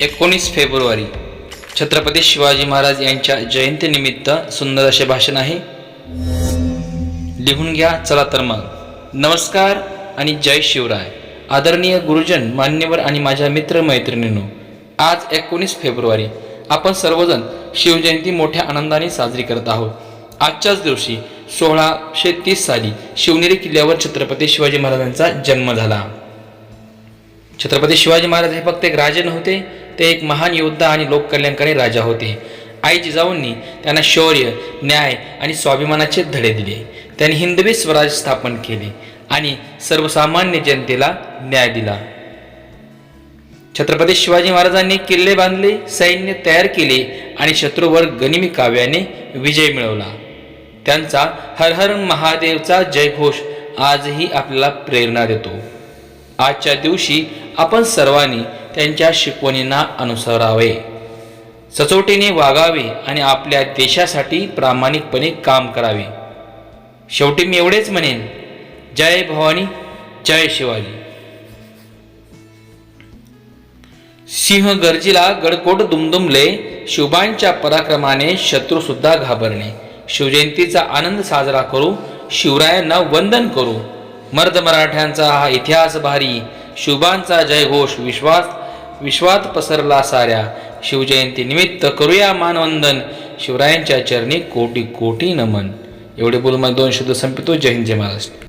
एकोणीस फेब्रुवारी. छत्रपती शिवाजी महाराज यांच्या जयंतीनिमित्त सुंदर असे भाषण आहे. लिहून घ्या चला तर मग. नमस्कार आणि जय शिवराय. आदरणीय गुरुजन मान्यवर आणि माझ्या मित्रमैत्रिणींनो आज एकोणीस फेब्रुवारी आपण सर्वजण शिवजयंती मोठ्या आनंदाने साजरी करत आहोत. आजच्याच दिवशी सोळाशे तीस साली शिवनेरी किल्ल्यावर छत्रपती शिवाजी महाराजांचा जन्म झाला. छत्रपती शिवाजी महाराज हे फक्त एक राजे नव्हते ते एक महान योद्धा आणि लोककल्याणकारी राजा होते. आई जिजाऊंनी त्यांना शौर्य न्याय आणि स्वाभिमानाचे धडे दिले. त्यांनी हिंदवी स्वराज स्थापन केले आणि सर्वसामान्य जनतेला न्याय दिला. छत्रपती शिवाजी महाराजांनी किल्ले बांधले सैन्य तयार केले आणि शत्रूवर गनिमी काव्याने विजय मिळवला. त्यांचा हर हर महादेवचा जयघोष आजही आपल्याला प्रेरणा देतो. आजच्या दिवशी आपण सर्वांनी त्यांच्या शिकवणींना अनुसरावे. सचोटीने वागावे आणि आपल्या देशासाठी प्रामाणिकपणे काम करावे. शेवटी मी एवढेच म्हणेन जय भवानी जय शिवाजी. सिंह गर्जीला गडकोट दुमदुमले शिवबांच्या पराक्रमाने शत्रू सुद्धा घाबरणे. शिवजयंतीचा आनंद साजरा करू शिवरायांना वंदन करू. मर्द मराठ्यांचा हा इतिहास भारी शुभांचा जयघोष विश्वास विश्वात पसरला साऱ्या. शिवजयंतीनिमित्त करूया मानवंदन. शिवरायांच्या चरणी कोटी कोटी नमन. एवढे बोलून मग दोन शब्द संपितो. जय हिंद जय महाराष्ट्र.